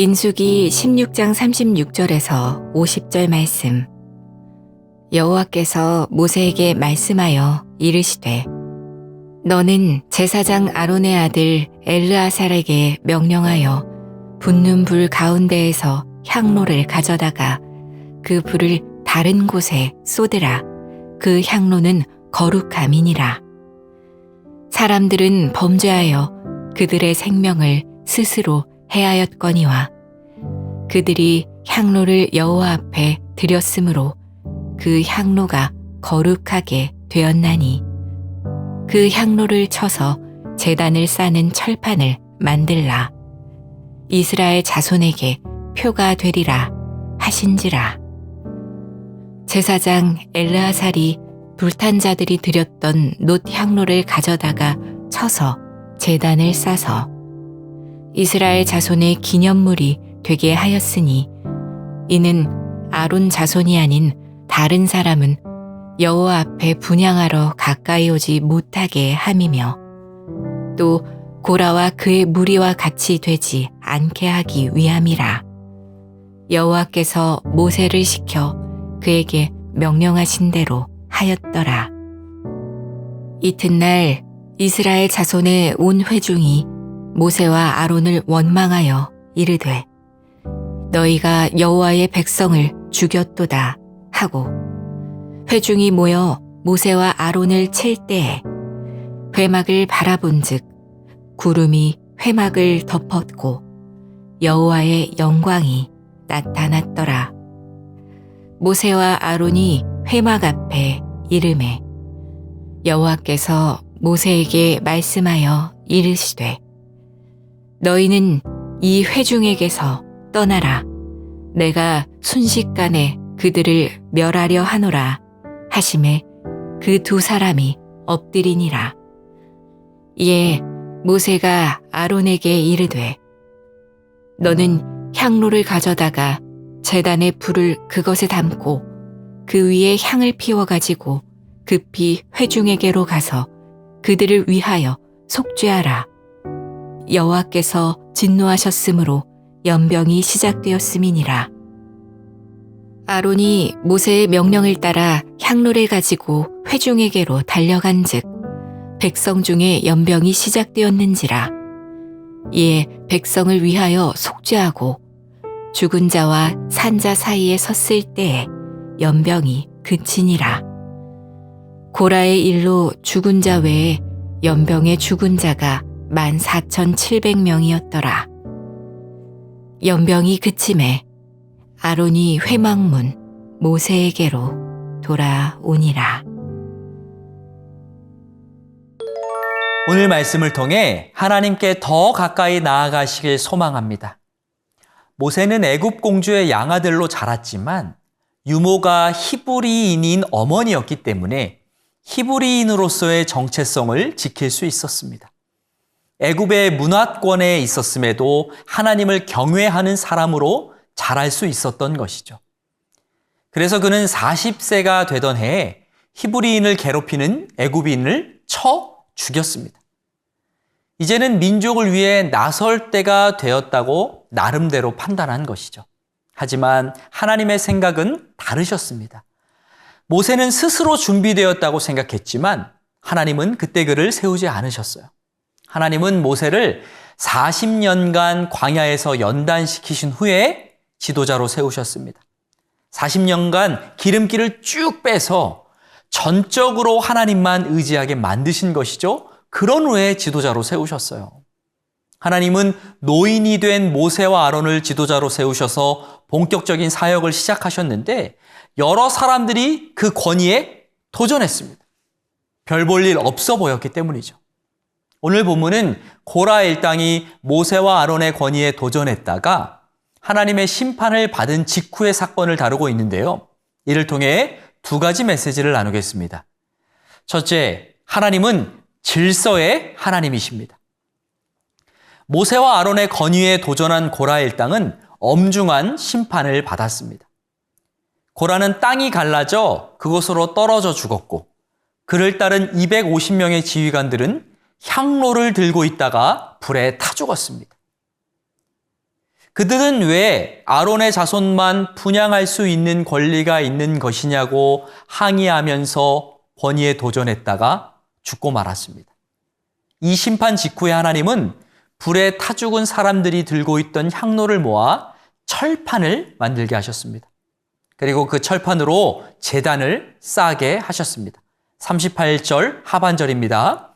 민수기 16장 36절에서 50절 말씀. 여호와께서 모세에게 말씀하여 이르시되 너는 제사장 아론의 아들 엘르아살에게 명령하여 붙는 불 가운데에서 향로를 가져다가 그 불을 다른 곳에 쏟으라. 그 향로는 거룩함이니라. 사람들은 범죄하여 그들의 생명을 스스로 해하였거니와 그들이 향로를 여호와 앞에 드렸으므로 그 향로가 거룩하게 되었나니 그 향로를 쳐서 재단을 싸는 철판을 만들라. 이스라엘 자손에게 표가 되리라 하신지라. 제사장 엘르아살이 불탄 자들이 드렸던 놋 향로를 가져다가 쳐서 재단을 싸서 이스라엘 자손의 기념물이 되게 하였으니 이는 아론 자손이 아닌 다른 사람은 여호와 앞에 분양하러 가까이 오지 못하게 함이며 또 고라와 그의 무리와 같이 되지 않게 하기 위함이라. 여호와께서 모세를 시켜 그에게 명령하신 대로 하였더라. 이튿날 이스라엘 자손의 온 회중이 모세와 아론을 원망하여 이르되 너희가 여호와의 백성을 죽였도다 하고 회중이 모여 모세와 아론을 칠 때에 회막을 바라본즉 구름이 회막을 덮었고 여호와의 영광이 나타났더라. 모세와 아론이 회막 앞에 이름에 여호와께서 모세에게 말씀하여 이르시되 너희는 이 회중에게서 떠나라. 내가 순식간에 그들을 멸하려 하노라 하심에 그 두 사람이 엎드리니라. 이에 모세가 아론에게 이르되 너는 향로를 가져다가 재단에 불을 그것에 담고 그 위에 향을 피워 가지고 급히 회중에게로 가서 그들을 위하여 속죄하라. 여호와께서 진노하셨으므로 연병이 시작되었음이니라. 아론이 모세의 명령을 따라 향로를 가지고 회중에게로 달려간즉 백성 중에 연병이 시작되었는지라. 이에 백성을 위하여 속죄하고 죽은 자와 산자 사이에 섰을 때에 연병이 그치니라. 고라의 일로 죽은 자 외에 연병의 죽은 자가 14,700명이었더라. 연병이 그침에 아론이 회막문 모세에게로 돌아오니라. 오늘 말씀을 통해 하나님께 더 가까이 나아가시길 소망합니다. 모세는 애굽 공주의 양아들로 자랐지만 유모가 히브리인인 어머니였기 때문에 히브리인으로서의 정체성을 지킬 수 있었습니다. 애굽의 문화권에 있었음에도 하나님을 경외하는 사람으로 자랄 수 있었던 것이죠. 그래서 그는 40세가 되던 해에 히브리인을 괴롭히는 애굽인을 쳐 죽였습니다. 이제는 민족을 위해 나설 때가 되었다고 나름대로 판단한 것이죠. 하지만 하나님의 생각은 다르셨습니다. 모세는 스스로 준비되었다고 생각했지만 하나님은 그때 그를 세우지 않으셨어요. 하나님은 모세를 40년간 광야에서 연단시키신 후에 지도자로 세우셨습니다. 40년간 기름기를 쭉 빼서 전적으로 하나님만 의지하게 만드신 것이죠. 그런 후에 지도자로 세우셨어요. 하나님은 노인이 된 모세와 아론을 지도자로 세우셔서 본격적인 사역을 시작하셨는데 여러 사람들이 그 권위에 도전했습니다. 별 볼 일 없어 보였기 때문이죠. 오늘 본문은 고라 일당이 모세와 아론의 권위에 도전했다가 하나님의 심판을 받은 직후의 사건을 다루고 있는데요. 이를 통해 두 가지 메시지를 나누겠습니다. 첫째, 하나님은 질서의 하나님이십니다. 모세와 아론의 권위에 도전한 고라 일당은 엄중한 심판을 받았습니다. 고라는 땅이 갈라져 그곳으로 떨어져 죽었고 그를 따른 250명의 지휘관들은 향로를 들고 있다가 불에 타 죽었습니다. 그들은 왜 아론의 자손만 분양할 수 있는 권리가 있는 것이냐고 항의하면서 권위에 도전했다가 죽고 말았습니다. 이 심판 직후에 하나님은 불에 타 죽은 사람들이 들고 있던 향로를 모아 철판을 만들게 하셨습니다. 그리고 그 철판으로 재단을 싸게 하셨습니다. 38절 하반절입니다.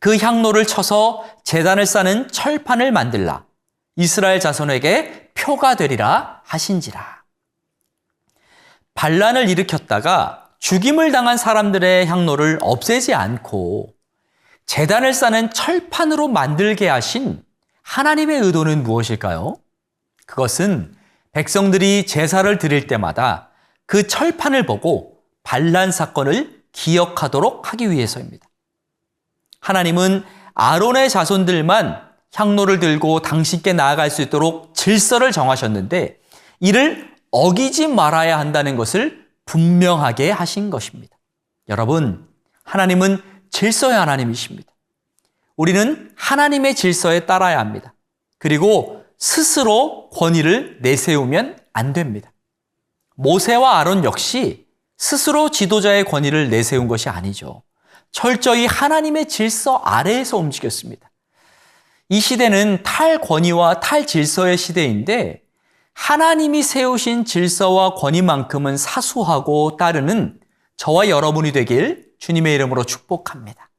그 향로를 쳐서 재단을 싸는 철판을 만들라. 이스라엘 자손에게 표가 되리라 하신지라. 반란을 일으켰다가 죽임을 당한 사람들의 향로를 없애지 않고 재단을 싸는 철판으로 만들게 하신 하나님의 의도는 무엇일까요? 그것은 백성들이 제사를 드릴 때마다 그 철판을 보고 반란 사건을 기억하도록 하기 위해서입니다. 하나님은 아론의 자손들만 향로를 들고 당신께 나아갈 수 있도록 질서를 정하셨는데 이를 어기지 말아야 한다는 것을 분명하게 하신 것입니다. 여러분, 하나님은 질서의 하나님이십니다. 우리는 하나님의 질서에 따라야 합니다. 그리고 스스로 권위를 내세우면 안 됩니다. 모세와 아론 역시 스스로 지도자의 권위를 내세운 것이 아니죠. 철저히 하나님의 질서 아래에서 움직였습니다. 이 시대는 탈권위와 탈질서의 시대인데 하나님이 세우신 질서와 권위만큼은 사수하고 따르는 저와 여러분이 되길 주님의 이름으로 축복합니다.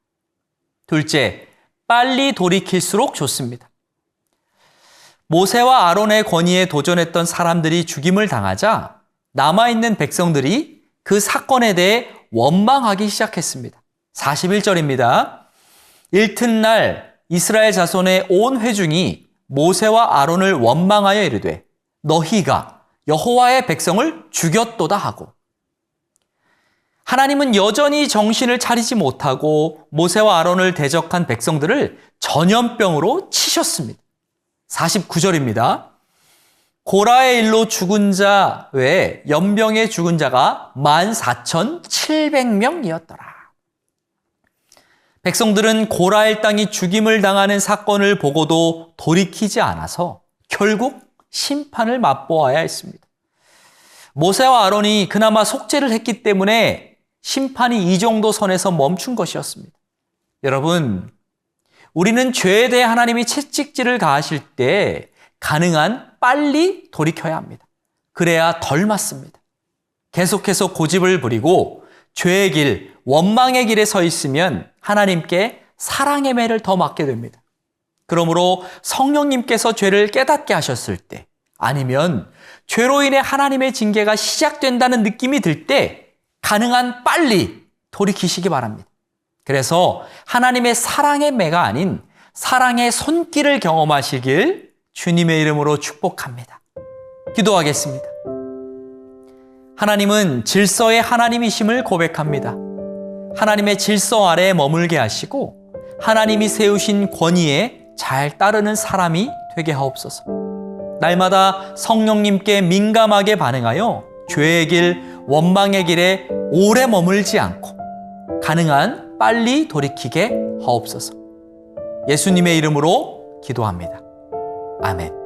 둘째, 빨리 돌이킬수록 좋습니다. 모세와 아론의 권위에 도전했던 사람들이 죽임을 당하자 남아있는 백성들이 그 사건에 대해 원망하기 시작했습니다. 41절입니다. 일튼날 이스라엘 자손의 온 회중이 모세와 아론을 원망하여 이르되 너희가 여호와의 백성을 죽였도다 하고 하나님은 여전히 정신을 차리지 못하고 모세와 아론을 대적한 백성들을 전염병으로 치셨습니다. 49절입니다. 고라의 일로 죽은 자 외에 연병에 죽은 자가 14,700명이었더라. 백성들은 고라의 땅이 죽임을 당하는 사건을 보고도 돌이키지 않아서 결국 심판을 맛보아야 했습니다. 모세와 아론이 그나마 속죄를 했기 때문에 심판이 이 정도 선에서 멈춘 것이었습니다. 여러분, 우리는 죄에 대해 하나님이 채찍질을 가하실 때 가능한 빨리 돌이켜야 합니다. 그래야 덜 맞습니다. 계속해서 고집을 부리고 죄의 길, 원망의 길에 서 있으면 하나님께 사랑의 매를 더 맞게 됩니다. 그러므로 성령님께서 죄를 깨닫게 하셨을 때 아니면 죄로 인해 하나님의 징계가 시작된다는 느낌이 들 때 가능한 빨리 돌이키시기 바랍니다. 그래서 하나님의 사랑의 매가 아닌 사랑의 손길을 경험하시길 주님의 이름으로 축복합니다. 기도하겠습니다. 하나님은 질서의 하나님이심을 고백합니다. 하나님의 질서 아래에 머물게 하시고 하나님이 세우신 권위에 잘 따르는 사람이 되게 하옵소서. 날마다 성령님께 민감하게 반응하여 죄의 길, 원망의 길에 오래 머물지 않고 가능한 빨리 돌이키게 하옵소서. 예수님의 이름으로 기도합니다. 아멘.